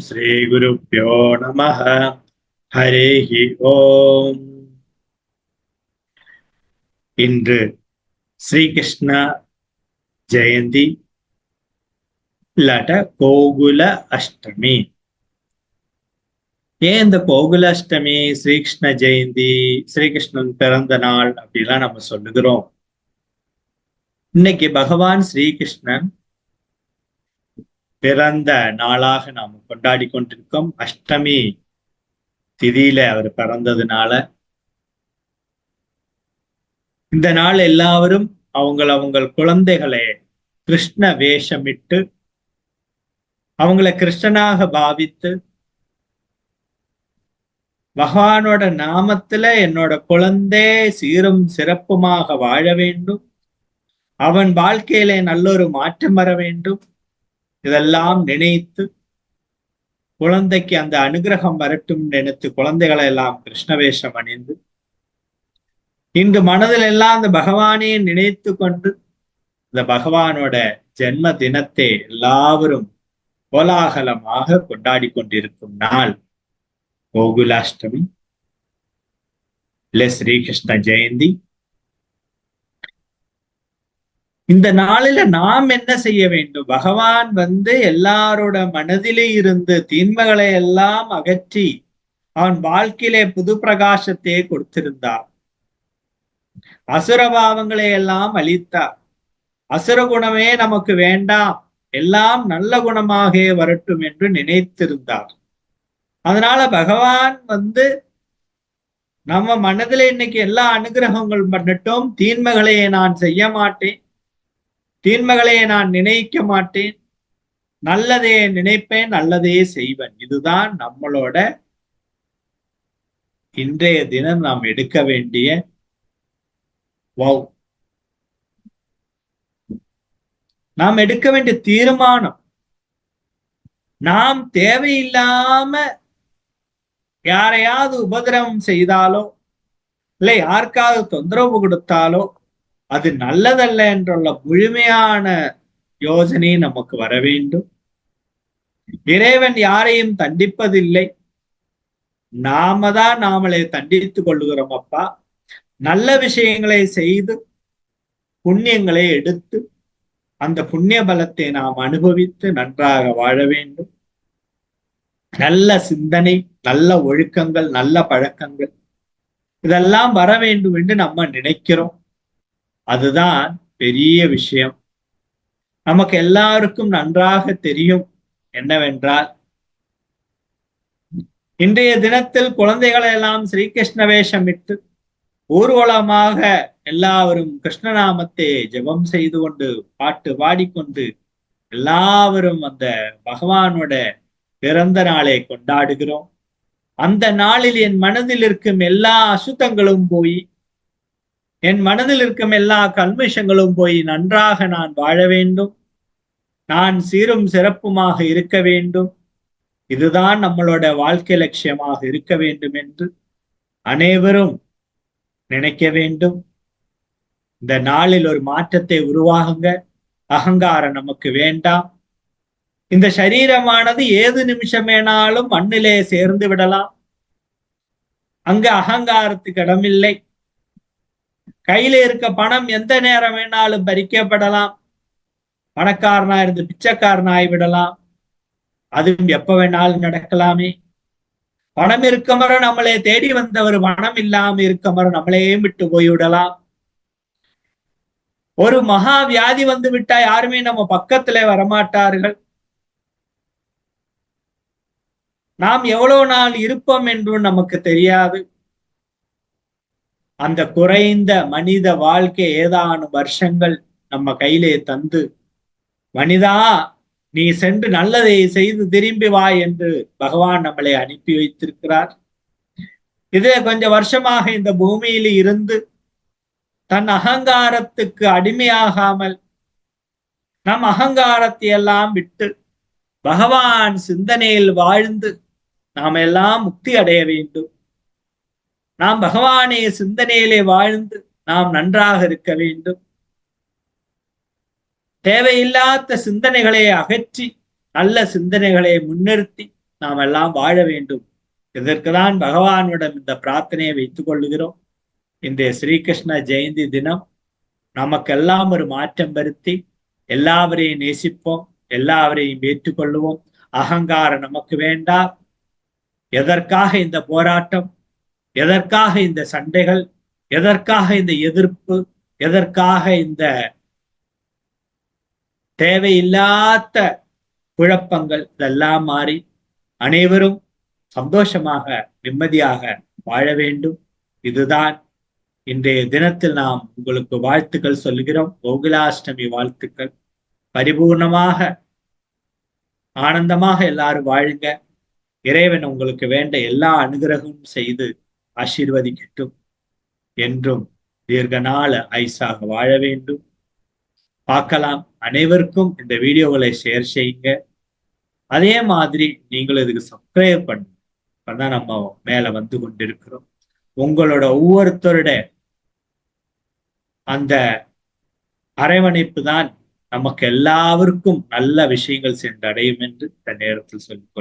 ஸ்ரீ ஸ்ரீகுருப்போ நம ஹரேஹி ஓம் இன்று ஸ்ரீகிருஷ்ண ஜெயந்தி இல்லாட்ட கோகுல அஷ்டமி ஏன் இந்த கோகுல அஷ்டமி ஸ்ரீகிருஷ்ண ஜெயந்தி ஸ்ரீகிருஷ்ணன் பிறந்த நாள் அப்படிலாம் நம்ம சொல்லுகிறோம். இன்னைக்கு பகவான் ஸ்ரீகிருஷ்ணன் பிறந்த நாளாக நாம் கொண்டாடி கொண்டிருக்கோம். அஷ்டமி திதியில அவர் பிறந்ததுனால. இந்த நாள் எல்லாரும் அவங்கள அவங்கள் குழந்தைகளை கிருஷ்ண வேஷமிட்டு அவங்கள கிருஷ்ணனாக பாவித்து பகவானோட நாமத்துல என்னோட குழந்தை சீரும் சிறப்புமாக வாழ வேண்டும். அவன் வாழ்க்கையிலே நல்லொரு மாற்றம் வர வேண்டும். இதெல்லாம் நினைத்து குழந்தைக்கு அந்த அனுகிரகம் வரட்டும் நினைத்து குழந்தைகளை எல்லாம் கிருஷ்ணவேஷம் அணிந்து இன்று மனதில் எல்லாம் அந்த பகவானே நினைத்து கொண்டு இந்த பகவானோட ஜென்ம தினத்தை எல்லாவரும் கோலாகலமாக கொண்டாடி கொண்டிருக்கும் நாள் கோகுலாஷ்டமி. இல்ல ஸ்ரீகிருஷ்ண ஜெயந்தி. இந்த நாளில நாம் என்ன செய்ய வேண்டும்? பகவான் வந்து எல்லாரோட மனதிலே இருந்து தீன்மைகளை எல்லாம் அகற்றி அவன் வாழ்க்கையிலே புது பிரகாசத்தை கொடுத்திருந்தார். அசுரபாவங்களை எல்லாம் அளித்தார் அசுர குணமே நமக்கு வேண்டாம். எல்லாம் நல்ல குணமாக வரட்டும் என்று நினைத்திருந்தார். அதனால பகவான் வந்து நம்ம மனதில இன்னைக்கு எல்லா அனுகிரகங்கள் பண்ணட்டும். தீன்மைகளை நான் செய்ய மாட்டேன். தீன்மைகளை நான் நினைக்க மாட்டேன். நல்லதே நினைப்பேன் நல்லதே செய்வேன். இதுதான் நம்மளோட இன்றைய தினம் நாம் எடுக்க வேண்டிய வவ் நாம் எடுக்க வேண்டிய தீர்மானம். நாம் தேவையில்லாம யாரையாவது உபதிரவம் செய்தாலோ இல்லை யாருக்காவது தொந்தரவு கொடுத்தாலோ அது நல்லதல்ல என்றுள்ள முழுமையான யோசனை நமக்கு வர வேண்டும். இறைவன் யாரையும் தண்டிப்பதில்லை. நாம தான் நாமளே தண்டித்துக் கொள்ளுகிறோம் அப்பா. நல்ல விஷயங்களை செய்து புண்ணியங்களை எடுத்து அந்த புண்ணிய பலத்தை நாம் அனுபவித்து நன்றாக வாழ வேண்டும். நல்ல சிந்தனை நல்ல ஒழுக்கங்கள் நல்ல பழக்கங்கள் இதெல்லாம் வர வேண்டும் என்று நம்ம நினைக்கிறோம். அதுதான் பெரிய விஷயம். நமக்கு எல்லாருக்கும் நன்றாக தெரியும் என்னவென்றால் இன்றைய தினத்தில் குழந்தைகளை எல்லாம் ஸ்ரீகிருஷ்ண வேஷமிட்டு ஊர்வலமாக எல்லாவரும் கிருஷ்ணநாமத்தை ஜெபம் செய்து கொண்டு பாட்டு பாடிக்கொண்டு எல்லாவரும் அந்த பகவானோட பிறந்த நாளை கொண்டாடுகிறோம். அந்த நாளில் என் மனதில் இருக்கும் எல்லா அசுத்தங்களும் போய் என் மனதில் இருக்கும் எல்லா கல்மிஷங்களும் போய் நன்றாக நான் வாழ வேண்டும். நான் சீரும் சிறப்புமாக இருக்க வேண்டும். இதுதான் நம்மளோட வாழ்க்கை லட்சியமாக இருக்க வேண்டும் என்று அனைவரும் நினைக்க வேண்டும். இந்த நாளில் ஒரு மாற்றத்தை உருவாகுங்க. அகங்காரம் நமக்கு வேண்டாம். இந்த சரீரமானது ஏது நிமிஷம் வேணாலும் மண்ணிலே சேர்ந்து விடலாம். அங்க அகங்காரத்துக்கு இடமில்லை. கையில இருக்க பணம் எந்த நேரம் வேணாலும் பறிக்கப்படலாம். பணக்காரனா இருந்து பிச்சைக்காரனா ஆகிவிடலாம் அதுவும் எப்ப வேணாலும் நடக்கலாமே. பணம் இருக்கமர நம்மளே தேடி வந்தவர் பணம் இல்லாம இருக்கமர நம்மளையே விட்டு போய்விடலாம். ஒரு மகா வியாதி வந்து விட்டா யாருமே நம்ம பக்கத்துல வரமாட்டார்கள். நாம் எவ்வளவு நாள் இருப்போம் என்றும் நமக்கு தெரியாது. அந்த குறைந்த மனித வாழ்க்கை ஏதானும் வருஷங்கள் நம்ம கையிலே தந்து மனிதா நீ சென்று நல்லதை செய்து திரும்பி வா என்று பகவான் நம்மளை அனுப்பி வைத்திருக்கிறார். இதே கொஞ்சம் வருஷமாக இந்த பூமியில இருந்து தன் அகங்காரத்துக்கு அடிமையாகாமல் நம் அகங்காரத்தை எல்லாம் விட்டு பகவான் சிந்தனையில் வாழ்ந்து நாம் எல்லாம் முக்தி அடைய வேண்டும். நாம் பகவானே சிந்தனையிலே வாழ்ந்து நாம் நன்றாக இருக்க வேண்டும். தேவையில்லாத சிந்தனைகளை அகற்றி நல்ல சிந்தனைகளை முன்னிறுத்தி நாம் எல்லாம் வாழ வேண்டும். இதற்குதான் பகவானிடம் இந்த பிரார்த்தனையை வைத்துக் கொள்ளுகிறோம். இன்றைய ஸ்ரீகிருஷ்ண ஜெயந்தி தினம் நமக்கெல்லாம் ஒரு மாற்றம் வருத்தி எல்லாவரையும் நேசிப்போம் எல்லாவரையும் ஏற்றுக்கொள்ளுவோம். அகங்காரம் நமக்கு வேண்டாம். எதற்காக இந்த போராட்டம்? எதற்காக இந்த சண்டைகள் எதற்காக இந்த எதிர்ப்பு எதற்காக இந்த தேவையில்லாத குழப்பங்கள் இதெல்லாம் மாறி அனைவரும் சந்தோஷமாக நிம்மதியாக வாழ வேண்டும். இதுதான் இன்றைய தினத்தில் நாம் உங்களுக்கு வாழ்த்துக்கள் சொல்கிறோம் கோகுலாஷ்டமி வாழ்த்துக்கள். பரிபூர்ணமாக ஆனந்தமாக எல்லாரும் வாழுங்க இறைவன் உங்களுக்கு வேண்ட எல்லா அனுகிரகமும் செய்து ஆசீர்வதிக்கட்டும் என்றும் தீர்க்க நாள ஐசாக வாழ வேண்டும். பார்க்கலாம். அனைவருக்கும் இந்த வீடியோகளை ஷேர் செய்யுங்க. அதே மாதிரி நீங்களும் இதுக்கு சப்ஸ்கிரைப் பண்ணுங்க. நம்ம மேல வந்து கொண்டிருக்கிறோம். உங்களோட ஒவ்வொருத்தருடைய அந்த அரவணைப்பு தான் நமக்கு எல்லாருக்கும் நல்ல விஷயங்கள் சென்றடையும் என்று இந்த நேரத்தில் சொல்லிக்